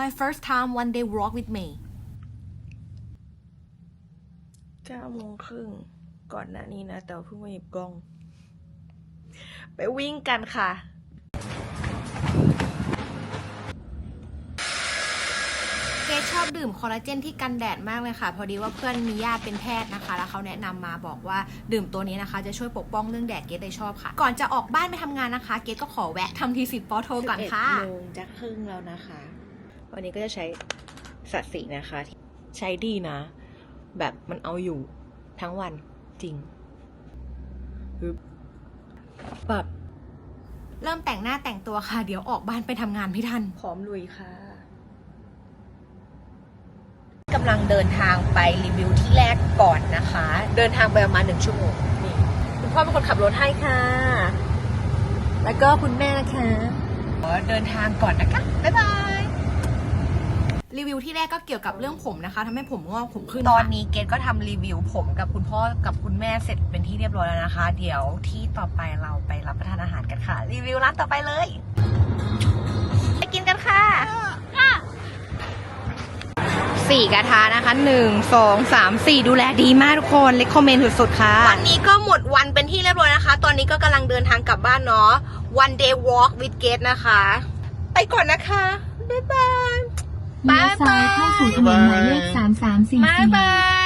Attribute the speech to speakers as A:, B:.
A: My first time one day walk with me
B: เก้าโมงครึ่งก่อนหน้านี้นะ แต่ว่าเพิ่งมาหยิบกล้อง ไปวิ่งกันค่ะ
A: เกดชอบดื่มคอลลาเจนที่กันแดดมากเลยค่ะ พอดีว่าเพื่อนมีญาติเป็นแพทย์นะคะ แล้วเขาแนะนำมาบอกว่าดื่มตัวนี้นะคะ จะช่วยปกป้องเรื่องแดดเกดเลยชอบค่ะ ก่อนจะออกบ้านไปทำงานนะคะ เกดก็ขอแวะทำทีสิทธิ์ปอโทก่อนค่ะ
B: 11โมงจะครึ่งแล้วนะคะ วันนี้ก็จะใช้สัตว์สีนะคะใช้ดีนะ แบบมันเอาอยู่ทั้งวันจริงฮึบแบบ
A: เริ่มแต่งหน้าแต่งตัวค่ะ เดี๋ยวออกบ้านไปทำงานไม่ทัน
B: พร้อมลุยค่ะกำลังเดินทางไปรีวิวที่แรกก่อนนะคะ เดินทางไปประมาณหนึ่งชั่วโมงนี่คุณพ่อเป็นคนขับรถให้ค่ะ แล้วก็คุณแม่นะคะขอเดินทางก่อนนะคะ บ๊ายบาย
A: รีวิวที่แรกก็เกี่ยวกับเรื่องผมนะคะทำให้ผมงอกผมขึ้น
B: ตอน
A: ค่ะ
B: นี้เกดก็ทำรีวิวผมกับคุณพ่อกับคุณแม่เสร็จเป็นที่เรียบร้อยแล้วนะคะ เดี๋ยวที่ต่อไปเราไปรับประทานอาหารกันค่ะ รีวิวร้านต่อไปเลย ไปกินกันค่ะสี่กระทะนะคะหนึ่งสองสามสี่ดูแลดีมากทุกคนเลคคอมเมนต์สุดๆค่ะ วันนี้ก็หมดวันเป็นที่เรียบร้อยนะคะ ตอนนี้ก็กำลังเดินทางกลับบ้านเนาะ one day walk with Gate นะคะ ไปก่อนนะคะบ๊ายบาย
C: เลี้ยวซ้ายเข้าสู่ถนนหมายเลขสามสามสี่
B: บ๊ายบาย